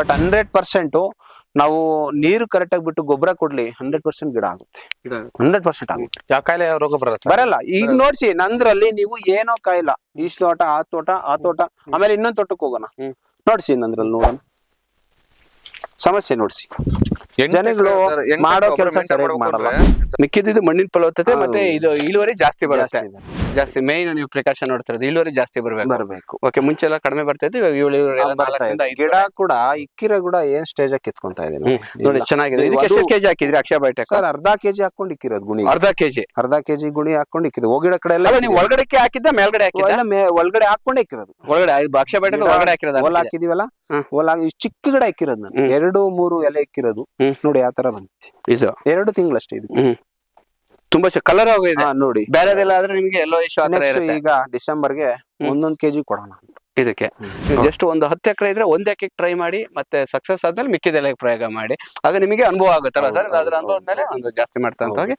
But hundred percent ನಾವು ನೀರು ಕರೆಕ್ಟಾಗಿ ಬಿಟ್ಟು ಗೊಬ್ಬರ ಕೊಡ್ಲಿ ಹಂಡ್ರೆಡ್ ಪರ್ಸೆಂಟ್ ಗಿಡ ಆಗುತ್ತೆ. ಹಂಡ್ರೆಡ್ ಪರ್ಸೆಂಟ್ ಆಗುತ್ತೆ. ಯಾವ ಕಾಯಿಲೆ ರೋಗ ಬರಲ್ಲ? ಬರಲ್ಲ. ಈಗ ನೋಡ್ಸಿ ನಂದ್ರಲ್ಲಿ ನೀವು ಏನೋ ಕಾಯಿಲ್ಲ. ಈ ತೋಟ ಆ ತೋಟ ಆ ತೋಟ ಆಮೇಲೆ ಇನ್ನೊಂದ್ ತೋಟಕ್ಕೆ ಹೋಗೋಣ. ನೋಡ್ಸಿ ನಂದ್ರಲ್ಲಿ ನೋಡೋಣ. ಸಮಸ್ಯೆ ನೋಡ್ಸಿ. ಜನಗಳು ಮಾಡೋ ಕೆಲಸ ಮಾಡಲ್ಲ. ಮಿಕ್ಕಿದ್ದು ಮಣ್ಣಿನ ಫಲವತ್ತತೆ ಮತ್ತೆ ಇದು ಇಳುವರಿ ಜಾಸ್ತಿ ಬರುತ್ತೆ. ಜಾಸ್ತಿ ಮೇನ್ ನೀವು ಪ್ರಿಕಾಷನ್ ನೋಡ್ತಿರೋದು ಇಳುವರಿ ಜಾಸ್ತಿ ಬರಬೇಕು. ಬರಬೇಕು. ಓಕೆ ಮುಂಚೆ ಎಲ್ಲ ಕಡಿಮೆ ಬರ್ತಾ ಇತ್ತು ಇವಾಗ ಇಳುವರಿ ಎಲ್ಲ ಬರ್ತಾ ನಾಲ್ಕರಿಂದ ಐದು ಗಿಡ ಕೂಡ ಇಕ್ಕಿರ ಕೂಡ ಏನ್ ಸ್ಟೇಜ್ ಕಿತ್ಕೊಂತ ಇದೆ ಹ್ಮ್. ನೋಡಿ ಚೆನ್ನಾಗಿದೆ. ಇದಕ್ಕೆ ಎಷ್ಟು ಕೆಜಿ ಹಾಕಿದ್ರಿ ಅಕ್ಷಯ ಬಯೋಟೆಕ್ ಸರ್ ಅರ್ಧ ಕೆಜಿ ಹಾಕೊಂಡು ಇಕ್ಕಿರೋದು ಗುಣಿ. ಅರ್ಧ ಕೆಜಿ. ಅರ್ಧ ಕೆಜಿ ಗುಣಿ ಹಾಕೊಂಡು ಇಕ್ಕಿದ್ವಿ ಹೋಗಿಡ ಕಡೆ ಎಲ್ಲ ನೀವು ಒಳಗಡೆಕ್ಕೆ ಹಾಕಿದ್ದ ಮೇಲ್ಗಡೆ ಹಾಕಿದ್ದ? ಒಳಗಡೆ ಹಾಕೊಂಡೇ ಇಕ್ಕಿರೋದು. ಒಳಗಡೆ ಅಕ್ಷಯ ಬಯೋಟೆಕ್ ಗಿಡ ಒಳಗಡೆ ಹಾಕಿರೋದು ಹೋಲ್ ಹಾಕಿದೀವಲ್ಲ ಹೋಲ್ ಹಾಕಿ ಚಿಕ್ಕ ಗಿಡ ಇಕ್ಕಿರೋದು ನಾನು. ಎರಡು ಮೂರು ಎಲೆ ಇಕ್ಕಿರೋದು. ನೋಡಿ ಆ ತರ ಬಂತು ಇದು. ಎರಡು ತಿಂಗಳಷ್ಟೇ ಇದು ತುಂಬಾ ಕಲರ್ ಆಗಿದೆ ನೋಡಿ. ಬೇರೆದೆಲ್ಲ ಆದ್ರೆ ನಿಮ್ಗೆ ಎಲ್ಲೋ ಇಶ್ಯೂ ಆತರ ಇರುತ್ತೆ. ಈಗ ಡಿಸೆಂಬರ್ಗೆ ಒಂದೊಂದ್ ಕೆಜಿ ಕೊಡೋಣ. ಇದಕ್ಕೆ. ಜಸ್ಟ್ ಒಂದು ಹತ್ತು ಎಕರೆ ಇದ್ರೆ ಒಂದ್ ಎಕರೆ ಟ್ರೈ ಮಾಡಿ ಮತ್ತೆ ಸಕ್ಸಸ್ ಆದ್ಮೇಲೆ ಮಿಕ್ಕಿದೆಲ್ಲ ಪ್ರಯೋಗ ಮಾಡಿ. ಆಗ ನಿಮಗೆ ಅನುಭವ ಆಗುತ್ತಲ್ಲ ಸರ್? ಅದ್ರ ಅನುಭವದ ಮೇಲೆ ಒಂದು ಜಾಸ್ತಿ ಮಾಡ್ತಾ ಹೋಗಿ